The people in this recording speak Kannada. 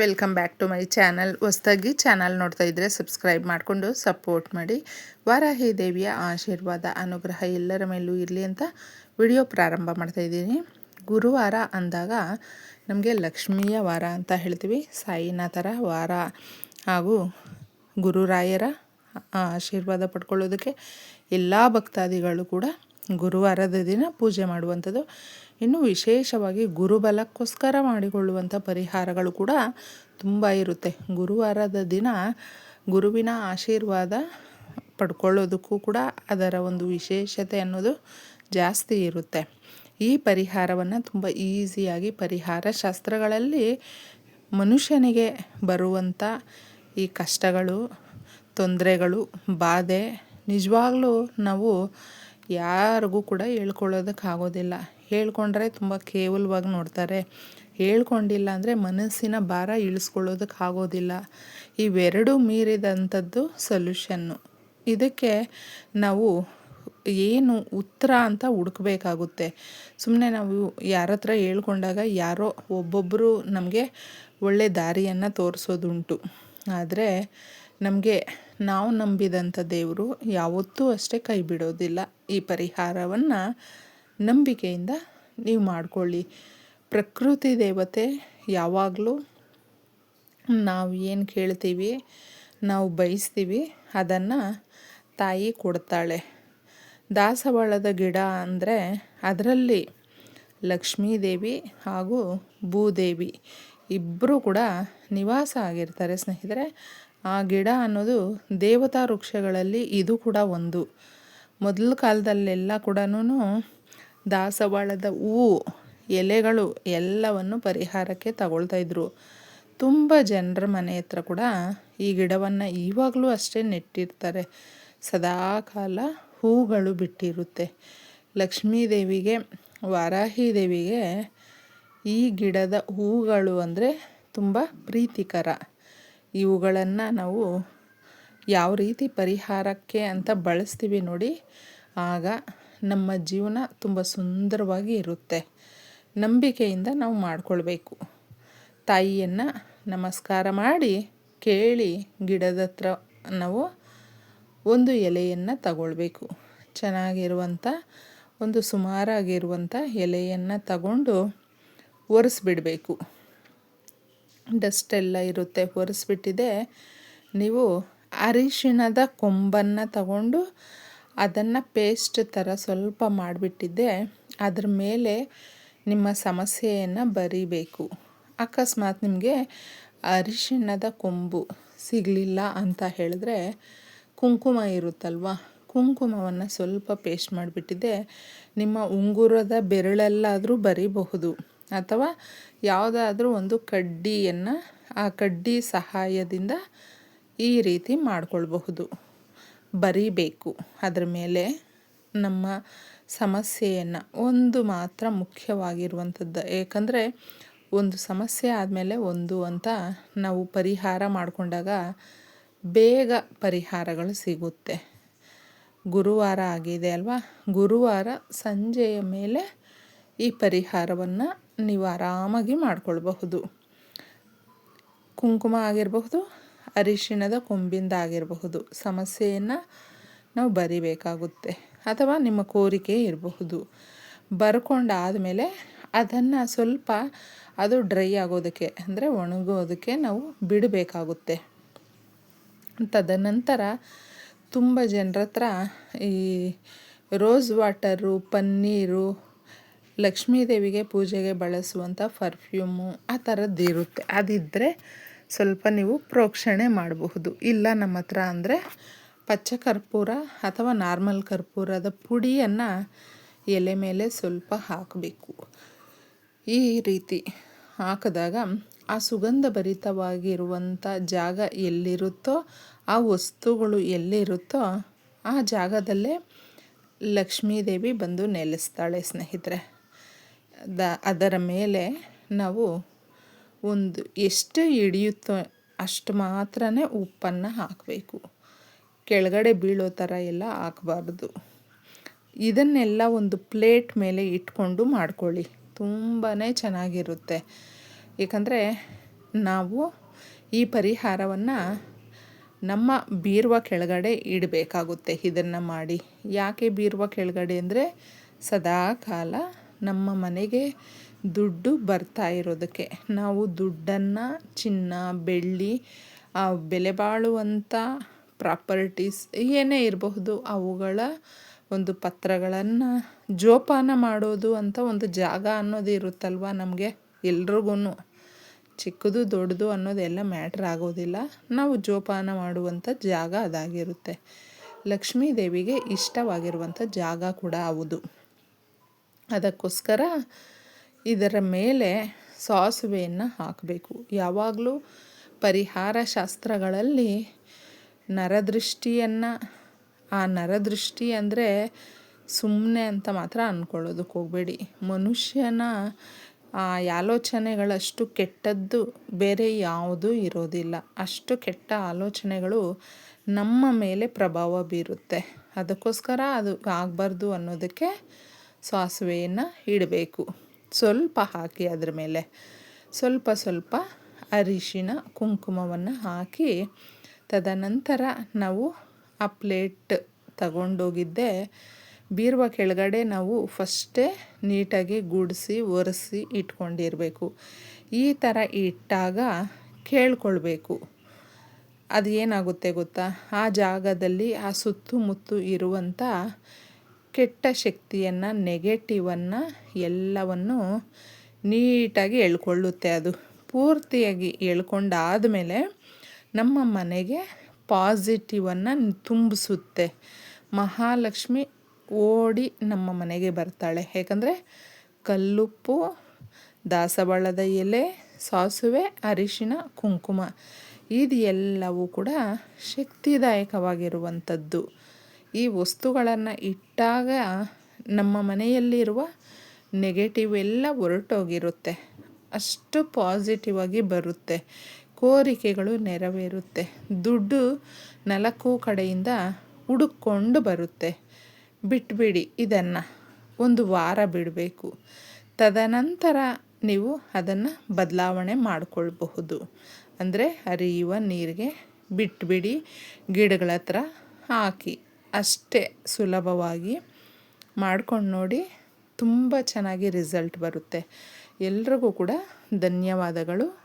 Welcome back to my channel ಹೊಸ್ದಾಗಿ ಚಾನಲ್ ನೋಡ್ತಾ ಇದ್ದರೆ ಸಬ್ಸ್ಕ್ರೈಬ್ ಮಾಡಿಕೊಂಡು ಸಪೋರ್ಟ್ ಮಾಡಿ. ವಾರಾಹಿ ದೇವಿಯ ಆಶೀರ್ವಾದ, ಅನುಗ್ರಹ ಎಲ್ಲರ ಮೇಲೂ ಇರಲಿ ಅಂತ ವಿಡಿಯೋ ಪ್ರಾರಂಭ ಮಾಡ್ತಾ ಇದ್ದೀನಿ. ಗುರುವಾರ ಅಂದಾಗ ನಮಗೆ ಲಕ್ಷ್ಮಿಯ ವಾರ ಅಂತ ಹೇಳ್ತೀವಿ. ಸಾಯಿನಾಥರ ವಾರ. ಹಾಗೂ ಗುರುರಾಯರ ಆಶೀರ್ವಾದ ಪಡ್ಕೊಳ್ಳೋದಕ್ಕೆ ಎಲ್ಲ ಭಕ್ತಾದಿಗಳು ಕೂಡ ಗುರುವಾರದ ದಿನ ಪೂಜೆ ಮಾಡುವಂಥದ್ದು. ಇನ್ನು ವಿಶೇಷವಾಗಿ ಗುರುಬಲಕ್ಕೋಸ್ಕರ ಮಾಡಿಕೊಳ್ಳುವಂಥ ಪರಿಹಾರಗಳು ಕೂಡ ತುಂಬ ಇರುತ್ತೆ. ಗುರುವಾರದ ದಿನ ಗುರುವಿನ ಆಶೀರ್ವಾದ ಪಡ್ಕೊಳ್ಳೋದಕ್ಕೂ ಕೂಡ ಅದರ ಒಂದು ವಿಶೇಷತೆ ಅನ್ನೋದು ಜಾಸ್ತಿ ಇರುತ್ತೆ. ಈ ಪರಿಹಾರವನ್ನು ತುಂಬ ಈಸಿಯಾಗಿ ಪರಿಹಾರ ಶಾಸ್ತ್ರಗಳಲ್ಲಿ ಮನುಷ್ಯನಿಗೆ ಬರುವಂಥ ಈ ಕಷ್ಟಗಳು, ತೊಂದರೆಗಳು, ಬಾಧೆ ನಿಜವಾಗ್ಲೂ ನಾವು ಯಾರಿಗೂ ಕೂಡ ಹೇಳ್ಕೊಳ್ಳೋದಕ್ಕೆ ಆಗೋದಿಲ್ಲ. ಹೇಳ್ಕೊಂಡ್ರೆ ತುಂಬ ಕೇವಲವಾಗಿ ನೋಡ್ತಾರೆ. ಹೇಳ್ಕೊಂಡಿಲ್ಲ ಅಂದರೆ ಮನಸ್ಸಿನ ಭಾರ ಇಳಿಸ್ಕೊಳ್ಳೋದಕ್ಕೆ ಆಗೋದಿಲ್ಲ. ಇವೆರಡೂ ಮೀರಿದಂಥದ್ದು ಸೊಲ್ಯೂಷನ್ನು ಇದಕ್ಕೆ ನಾವು ಏನು ಉತ್ತರ ಅಂತ ಹುಡುಕ್ಬೇಕಾಗುತ್ತೆ. ಸುಮ್ಮನೆ ನಾವು ಯಾರ ಹತ್ರ ಹೇಳ್ಕೊಂಡಾಗ ಯಾರೋ ಒಬ್ಬೊಬ್ಬರು ನಮಗೆ ಒಳ್ಳೆ ದಾರಿಯನ್ನು ತೋರಿಸೋದುಂಟು. ಆದರೆ ನಮಗೆ ನಾವು ನಂಬಿದಂಥ ದೇವರು ಯಾವತ್ತೂ ಅಷ್ಟೇ ಕೈ ಬಿಡೋದಿಲ್ಲ. ಈ ಪರಿಹಾರವನ್ನು ನಂಬಿಕೆಯಿಂದ ನೀವು ಮಾಡಿಕೊಳ್ಳಿ. ಪ್ರಕೃತಿ ದೇವತೆ, ಯಾವಾಗಲೂ ನಾವು ಏನು ಕೇಳ್ತೀವಿ, ನಾವು ಬಯಸ್ತೀವಿ, ಅದನ್ನು ತಾಯಿ ಕೊಡ್ತಾಳೆ. ದಾಸವಾಳದ ಗಿಡ ಅಂದರೆ ಅದರಲ್ಲಿ ಲಕ್ಷ್ಮೀದೇವಿ ಹಾಗೂ ಭೂದೇವಿ ಇಬ್ಬರೂ ಕೂಡ ನಿವಾಸ ಆಗಿರ್ತಾರೆ ಸ್ನೇಹಿತರೆ. ಆ ಗಿಡ ಅನ್ನೋದು ದೇವತಾ ವೃಕ್ಷಗಳಲ್ಲಿ ಇದು ಕೂಡ ಒಂದು. ಮೊದಲ ಕಾಲದಲ್ಲೆಲ್ಲ ಕೂಡ ದಾಸವಾಳದ ಹೂವು, ಎಲೆಗಳು ಎಲ್ಲವನ್ನು ಪರಿಹಾರಕ್ಕೆ ತಗೊಳ್ತಾಯಿದ್ರು ತುಂಬ ಜನರ ಮನೆ ಹತ್ರ ಕೂಡ ಈ ಗಿಡವನ್ನು ಇವಾಗಲೂ ಅಷ್ಟೇ ನೆಟ್ಟಿರ್ತಾರೆ. ಸದಾಕಾಲ ಹೂಗಳು ಬಿಟ್ಟಿರುತ್ತೆ. ಲಕ್ಷ್ಮೀ ದೇವಿಗೆ ವಾರಾಹಿ ದೇವಿಗೆ ಈ ಗಿಡದ ಹೂಗಳು ಅಂದರೆ ತುಂಬ ಪ್ರೀತಿಕರ. ಇವುಗಳನ್ನು ನಾವು ಯಾವ ರೀತಿ ಪರಿಹಾರಕ್ಕೆ ಅಂತ ಬಳಸ್ತೀವಿ ನೋಡಿ, ಆಗ ನಮ್ಮ ಜೀವನ ತುಂಬ ಸುಂದರವಾಗಿ ಇರುತ್ತೆ. ನಂಬಿಕೆಯಿಂದ ನಾವು ಮಾಡಿಕೊಳ್ಬೇಕು. ತಾಯಿಯನ್ನು ನಮಸ್ಕಾರ ಮಾಡಿ, ಕೇಳಿ ಗಿಡದ ಹತ್ರ ನಾವು ಒಂದು ಎಲೆಯನ್ನು ತಗೊಳ್ಬೇಕು. ಚೆನ್ನಾಗಿರುವಂಥ ಒಂದು ಸುಮಾರಾಗಿರುವಂಥ ಎಲೆಯನ್ನು ತಗೊಂಡು ಒರೆಸ್ಬಿಡಬೇಕು. ಡಸ್ಟೆಲ್ಲ ಇರುತ್ತೆ, ಒರೆಸ್ಬಿಟ್ಟಿದೆ. ನೀವು ಅರಿಶಿಣದ ಕೊಂಬನ್ನು ತಗೊಂಡು ಅದನ್ನು ಪೇಸ್ಟ್ ಥರ ಸ್ವಲ್ಪ ಮಾಡಿಬಿಟ್ಟಿದ್ದೆ. ಅದ್ರ ಮೇಲೆ ನಿಮ್ಮ ಸಮಸ್ಯೆಯನ್ನು ಬರೀಬೇಕು. ಅಕಸ್ಮಾತ್ ನಿಮಗೆ ಅರಿಶಿಣದ ಕೊಂಬು ಸಿಗಲಿಲ್ಲ ಅಂತ ಹೇಳಿದ್ರೆ ಕುಂಕುಮ ಇರುತ್ತಲ್ವ? ಕುಂಕುಮವನ್ನು ಸ್ವಲ್ಪ ಪೇಸ್ಟ್ ಮಾಡಿಬಿಟ್ಟಿದ್ದೆ. ನಿಮ್ಮ ಉಂಗುರದ ಬೆರಳಲ್ಲಾದರೂ ಬರೀಬಹುದು. ಅಥವಾ ಯಾವುದಾದ್ರೂ ಒಂದು ಕಡ್ಡಿಯನ್ನು, ಆ ಕಡ್ಡಿ ಸಹಾಯದಿಂದ ಈ ರೀತಿ ಮಾಡಿಕೊಳ್ಬಹುದು. ಬರೀಬೇಕು. ಅದರ ಮೇಲೆ ನಮ್ಮ ಸಮಸ್ಯೆಯನ್ನು ಒಂದು ಮಾತ್ರ ಮುಖ್ಯವಾಗಿರುವಂಥದ್ದು. ಏಕೆಂದರೆ ಒಂದು ಸಮಸ್ಯೆ ಆದಮೇಲೆ ಒಂದು ಅಂತ ನಾವು ಪರಿಹಾರ ಮಾಡಿಕೊಂಡಾಗ ಬೇಗ ಪರಿಹಾರಗಳು ಸಿಗುತ್ತೆ. ಗುರುವಾರ ಆಗಿದೆ ಅಲ್ವಾ? ಗುರುವಾರ ಸಂಜೆಯ ಮೇಲೆ ಈ ಪರಿಹಾರವನ್ನು ನೀವು ಆರಾಮಾಗಿ ಮಾಡಿಕೊಳ್ಬಹುದು. ಕುಂಕುಮ ಆಗಿರಬಹುದು ಅರಿಶಿಣದ ಕೊಂಬಿಂದ ಆಗಿರಬಹುದು ಸಮಸ್ಯೆಯನ್ನು ನಾವು ಬರಿಬೇಕಾಗುತ್ತೆ ಅಥವಾ ನಿಮ್ಮ ಕೋರಿಕೆ ಇರಬಹುದು. ಬರ್ಕೊಂಡಾದಮೇಲೆ ಅದನ್ನು ಸ್ವಲ್ಪ ಅದು ಡ್ರೈ ಆಗೋದಕ್ಕೆ ಅಂದರೆ ಒಣಗೋದಕ್ಕೆ ನಾವು ಬಿಡಬೇಕಾಗುತ್ತೆ. ತದನಂತರ ತುಂಬ ಜನರ ಹತ್ರ ಈ ರೋಸ್ ವಾಟರು, ಪನ್ನೀರು, ಲಕ್ಷ್ಮೀದೇವಿಗೆ ಪೂಜೆಗೆ ಬಳಸುವಂಥ ಪರ್ಫ್ಯೂಮು ಆ ಥರದ್ದು ಇರುತ್ತೆ ಅದಿದ್ದರೆ ಸ್ವಲ್ಪ ನೀವು ಪ್ರೋಕ್ಷಣೆ ಮಾಡಬಹುದು. ಇಲ್ಲ ನಮ್ಮ ಹತ್ರ ಅಂದರೆ ಪಚ್ಚ ಕರ್ಪೂರ ಅಥವಾ ನಾರ್ಮಲ್ ಕರ್ಪೂರದ ಪುಡಿಯನ್ನು ಎಲೆ ಮೇಲೆ ಸ್ವಲ್ಪ ಹಾಕಬೇಕು. ಈ ರೀತಿ ಹಾಕಿದಾಗ ಆ ಸುಗಂಧ ಭರಿತವಾಗಿರುವಂಥ ಜಾಗ ಎಲ್ಲಿರುತ್ತೋ, ಆ ವಸ್ತುಗಳು ಎಲ್ಲಿರುತ್ತೋ, ಆ ಜಾಗದಲ್ಲೇ ಲಕ್ಷ್ಮೀದೇವಿ ಬಂದು ನೆಲೆಸ್ತಾಳೆ ಸ್ನೇಹಿತರೆ. ದ ಅದರ ಮೇಲೆ ನಾವು ಒಂದು ಎಷ್ಟು ಹಿಡಿಯುತ್ತೋ ಅಷ್ಟು ಮಾತ್ರ ಉಪ್ಪನ್ನು ಹಾಕಬೇಕು. ಕೆಳಗಡೆ ಬೀಳೋ ಥರ ಎಲ್ಲ ಹಾಕಬಾರ್ದು. ಇದನ್ನೆಲ್ಲ ಒಂದು ಪ್ಲೇಟ್ ಮೇಲೆ ಇಟ್ಕೊಂಡು ಮಾಡ್ಕೊಳ್ಳಿ. ತುಂಬಾ ಚೆನ್ನಾಗಿರುತ್ತೆ. ಏಕೆಂದರೆ ನಾವು ಈ ಪರಿಹಾರವನ್ನು ನಮ್ಮ ಬೀರುವ ಕೆಳಗಡೆ ಇಡಬೇಕಾಗುತ್ತೆ. ಇದನ್ನು ಮಾಡಿ. ಯಾಕೆ ಬೀರುವ ಕೆಳಗಡೆ ಅಂದರೆ ಸದಾ ಕಾಲ ನಮ್ಮ ಮನೆಗೆ ದುಡ್ಡು ಬರ್ತಾ ಇರೋದಕ್ಕೆ. ನಾವು ದುಡ್ಡನ್ನು, ಚಿನ್ನ, ಬೆಳ್ಳಿ ಬೆಲೆ ಬಾಳುವಂಥ ಪ್ರಾಪರ್ಟೀಸ್ ಏನೇ ಇರಬಹುದು, ಅವುಗಳ ಒಂದು ಪತ್ರಗಳನ್ನು ಜೋಪಾನ ಮಾಡೋದು ಅಂತ ಒಂದು ಜಾಗ ಅನ್ನೋದು ಇರುತ್ತಲ್ವ ನಮಗೆ ಎಲ್ರಿಗೂ ಚಿಕ್ಕದು, ದೊಡ್ಡದು ಅನ್ನೋದೆಲ್ಲ ಮ್ಯಾಟ್ರ್ ಆಗೋದಿಲ್ಲ. ನಾವು ಜೋಪಾನ ಮಾಡುವಂಥ ಜಾಗ ಅದಾಗಿರುತ್ತೆ. ಲಕ್ಷ್ಮೀ ದೇವಿಗೆ ಇಷ್ಟವಾಗಿರುವಂಥ ಜಾಗ ಕೂಡ ಹೌದು. ಅದಕ್ಕೋಸ್ಕರ ಇದರ ಮೇಲೆ ಸಾಸುವೆಯನ್ನು ಹಾಕಬೇಕು. ಯಾವಾಗಲೂ ಪರಿಹಾರ ಶಾಸ್ತ್ರಗಳಲ್ಲಿ ನರದೃಷ್ಟಿಯನ್ನು, ಆ ನರದೃಷ್ಟಿ ಅಂದರೆ ಸುಮ್ಮನೆ ಅಂತ ಮಾತ್ರ ಅಂದ್ಕೊಳ್ಳೋದಕ್ಕೆ ಹೋಗಬೇಡಿ. ಮನುಷ್ಯನ ಆ ಆಲೋಚನೆಗಳಷ್ಟು ಕೆಟ್ಟದ್ದು ಬೇರೆ ಯಾವುದೂ ಇರೋದಿಲ್ಲ. ಅಷ್ಟು ಕೆಟ್ಟ ಆಲೋಚನೆಗಳು ನಮ್ಮ ಮೇಲೆ ಪ್ರಭಾವ ಬೀರುತ್ತೆ. ಅದಕ್ಕೋಸ್ಕರ ಅದು ಆಗಬಾರ್ದು ಅನ್ನೋದಕ್ಕೆ ಸಾಸಿವೆಯನ್ನು ಇಡಬೇಕು. ಸ್ವಲ್ಪ ಹಾಕಿ ಅದ್ರ ಮೇಲೆ ಸ್ವಲ್ಪ ಸ್ವಲ್ಪ ಅರಿಶಿನ ಕುಂಕುಮವನ್ನು ಹಾಕಿ ತದನಂತರ ನಾವು ಆ ಪ್ಲೇಟ್ ತಗೊಂಡೋಗಿದ್ದೆ. ಬೀರುವ ಕೆಳಗಡೆ ನಾವು ಫಸ್ಟೇ ನೀಟಾಗಿ ಗುಡಿಸಿ, ಒರೆಸಿ ಇಟ್ಕೊಂಡಿರಬೇಕು. ಈ ಥರ ಇಟ್ಟಾಗ ಕೇಳ್ಕೊಳ್ಬೇಕು. ಅದು ಏನಾಗುತ್ತೆ ಗೊತ್ತಾ? ಆ ಜಾಗದಲ್ಲಿ, ಆ ಸುತ್ತಮುತ್ತು ಇರುವಂಥ ಕೆಟ್ಟ ಶಕ್ತಿಯನ್ನು ನೆಗೆಟಿವನ್ನು ಎಲ್ಲವನ್ನು ನೀಟಾಗಿ ಎಳ್ಕೊಳ್ಳುತ್ತೆ ಅದು. ಪೂರ್ತಿಯಾಗಿ ಎಳ್ಕೊಂಡಾದ ಮೇಲೆ ನಮ್ಮ ಮನೆಗೆ ಪಾಸಿಟಿವನ್ನು ತುಂಬಿಸುತ್ತೆ. ಮಹಾಲಕ್ಷ್ಮಿ ಓಡಿ ನಮ್ಮ ಮನೆಗೆ ಬರ್ತಾಳೆ. ಯಾಕಂದರೆ ಕಲ್ಲುಪ್ಪು ದಾಸವಾಳದ ಎಲೆ, ಸಾಸುವೆ, ಅರಿಶಿನ, ಕುಂಕುಮ, ಇದು ಎಲ್ಲವೂ ಕೂಡ ಶಕ್ತಿದಾಯಕವಾಗಿರುವಂಥದ್ದು. ಈ ವಸ್ತುಗಳನ್ನು ಇಟ್ಟಾಗ ನಮ್ಮ ಮನೆಯಲ್ಲಿರುವ ನೆಗೆಟಿವ್ ಎಲ್ಲ ಹೊರಟೋಗಿರುತ್ತೆ. ಅಷ್ಟು ಪಾಸಿಟಿವ್ ಆಗಿ ಬರುತ್ತೆ. ಕೋರಿಕೆಗಳು ನೆರವೇರುತ್ತೆ. ದುಡ್ಡು ನಾಲ್ಕು ಕಡೆಯಿಂದ ಹುಡುಕೊಂಡು ಬರುತ್ತೆ. ಬಿಟ್ಬಿಡಿ ಇದನ್ನು. ಒಂದು ವಾರ ಬಿಡಬೇಕು. ತದನಂತರ ನೀವು ಅದನ್ನು ಬದಲಾವಣೆ ಮಾಡಿಕೊಳ್ಬಹುದು. ಅಂದರೆ ಹರಿಯುವ ನೀರಿಗೆ ಬಿಟ್ಬಿಡಿ ಗಿಡಗಳ ಹತ್ರ ಹಾಕಿ. ಅಷ್ಟೇ ಸುಲಭವಾಗಿ ಮಾಡ್ಕೊಂಡು ನೋಡಿ ತುಂಬ ಚೆನ್ನಾಗಿ ರಿಸಲ್ಟ್ ಬರುತ್ತೆ. ಎಲ್ರಿಗೂ ಕೂಡ ಧನ್ಯವಾದಗಳು.